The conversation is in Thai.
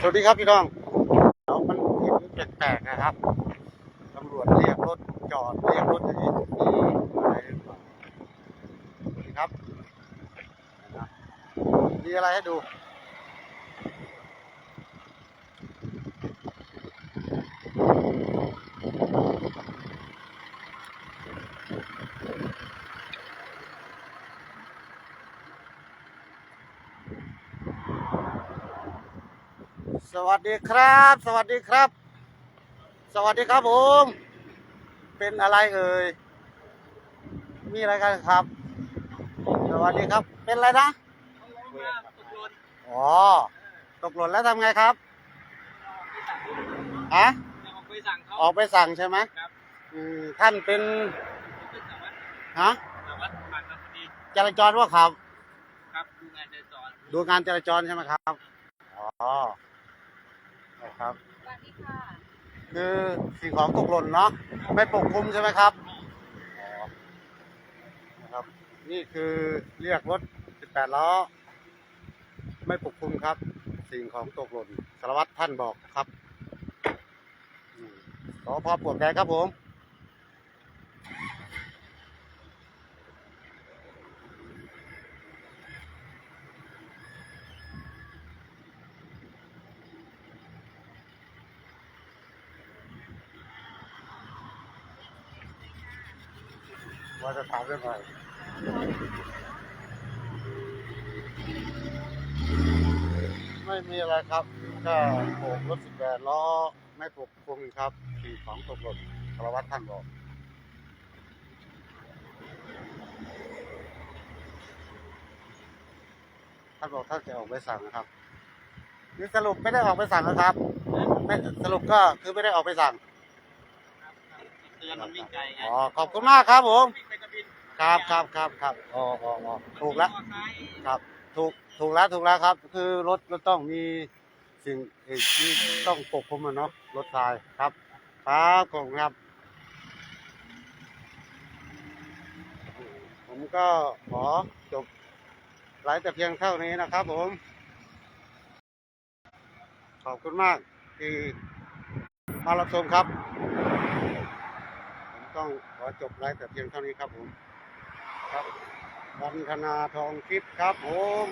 สวัสดีครับพี่น้องแล้วมันเห็นแปลกๆนะครับตำรวจเรียกรถจอดเรียกรถอย่างนี้มีอะไรหรือเปล่าสวัสดีครับ มีอะไรให้ดู สวัสดีครับ สวัสดีครับ สวัสดีครับผม เป็นอะไรเอ่ย มีอะไรกันครับ สวัสดีครับ เป็นอะไรนะลงมาตกหล่นอ๋อ ตกหล่นแล้วทำไงครับฮะจะออกไปสั่งเขาออกไปสั่งใช่ไหมครับอืมท่านเป็นเป็นสารวัตรฮะสารวัตรผ่านมาพอดีจราจรว่าครับ ครับ ดูงานเดินจอดดูงานจราจรใช่ไหมครับ อ๋อ นะครับ สวัสดีค่ะ คือสิ่งของตกหล่นเนาะไม่ปกคลุมใช่ไหมครับอ๋อนะครับ นี่คือเรียกรถ 18 ล้อ ไม่ปกคลุมครับ สิ่งของตกหล่นสารวัตรท่านบอกครับอืมขอพอปวดแดงครับผม ว่าจะถามเรื่องอะไรไม่มีอะไรครับ ก็โบกรถสิบแปดล้อไม่ปกคลุมครับสิ่งของตกหล่นสารวัตรท่านบอกท่านบอกท่านจะออกไปสั่งนะครับนี่สรุปไม่ได้ออกไปสั่งนะครับไม่สรุปก็คือไม่ได้ออกไปสั่งครับเตือนมันวิ่งไกลไงอ๋อขอบคุณมากครับผม ครับครับครับครับอ๋ออ๋ออ๋อถูกแล้วครับ ถูกถูกแล้วถูกแล้วครับ คือรถรถต้องมีสิ่งเอกที่ต้องปกคลุมมันเนาะรถทรายครับ ครับขอบคุณครับ ผมก็ขอจบไลฟ์แต่เพียงเท่านี้นะครับ ผม ขอบคุณมากที่มารับชมครับ ผมต้องขอจบไลฟ์แต่เพียงเท่านี้ครับผม ครับวันธนาทองทิพย์ครับผม